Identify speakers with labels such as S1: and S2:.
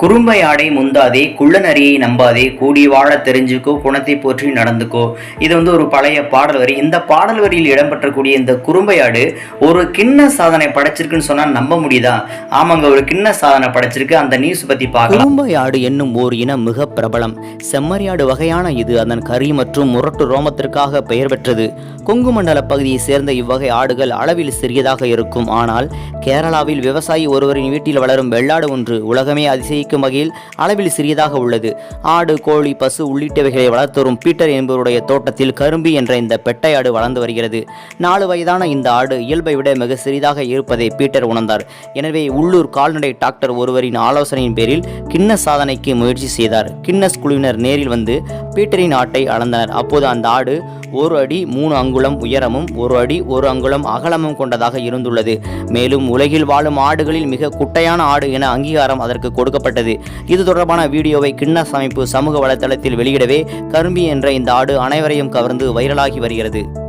S1: குறும்பை ஆடை முந்தாதே குள்ளநரியை நம்பாதே கூடி வாழ தெரிஞ்சுக்கோ குணத்தை போற்றி நடந்துக்கோ. இது வந்து ஒரு பழைய பாடல் வரி. இந்த பாடல் வரியில் இடம்பெற்றக்கூடிய இந்த குறும்பையாடு ஒரு கிண்ண சாதனை படைச்சிருக்குன்னு சொன்னா நம்ப முடியுதா? ஆமாங்க ஒரு கிண்ண சாதனை படைச்சிருக்கு. அந்த நியூஸ் பத்தி பார்க்கலாம்.
S2: குறும்பை ஆடு என்னும் ஓர் இனம் மிக பிரபலம். செம்மறியாடு வகையான இது அதன் கறி மற்றும் முரட்டு ரோமத்திற்காக பெயர் பெற்றது. கொங்கு மண்டல பகுதியை சேர்ந்த இவ்வகை ஆடுகள் அளவில் சிறியதாக இருக்கும். ஆனால் கேரளாவில் விவசாயி ஒருவரின் வீட்டில் வளரும் வெள்ளாடு ஒன்று உலகமே அதிசயிக்கும் வகையில் அளவில் சிறியதாக உள்ளது. ஆடு கோழி பசு உள்ளிட்டவைகளை வளர்த்து வரும் பீட்டர் என்பவருடைய தோட்டத்தில் கரும்பி என்ற இந்த பெட்டை ஆடு வளர்ந்து வருகிறது. நாலு வயதான இந்த ஆடு இயல்பை விட மிக சிறிதாக இருப்பதை பீட்டர் உணர்ந்தார். எனவே உள்ளூர் கால்நடை டாக்டர் ஒருவரின் ஆலோசனையின் பேரில் கின்னஸ் சாதனைக்கு முயற்சி செய்தார். கின்னஸ் குழுவினர் நேரில் வந்து பீட்டரின் ஆட்டை அளந்தனர். அப்போது அந்த ஆடு ஒரு அடி மூணு அங்குலம் உயரமும் ஒரு அடி ஒரு அங்குலம் அகலமும் கொண்டதாக இருந்துள்ளது. மேலும் உலகில் வாழும் ஆடுகளில் மிக குட்டையான ஆடு என அங்கீகாரம் அதற்கு கொடுக்கப்பட்டது. இது தொடர்பான வீடியோவை கின்னஸ் அமைப்பு சமூக வலைதளத்தில் வெளியிடவே கரும்பி என்ற இந்த ஆடு அனைவரையும் கவர்ந்து வைரலாகி வருகிறது.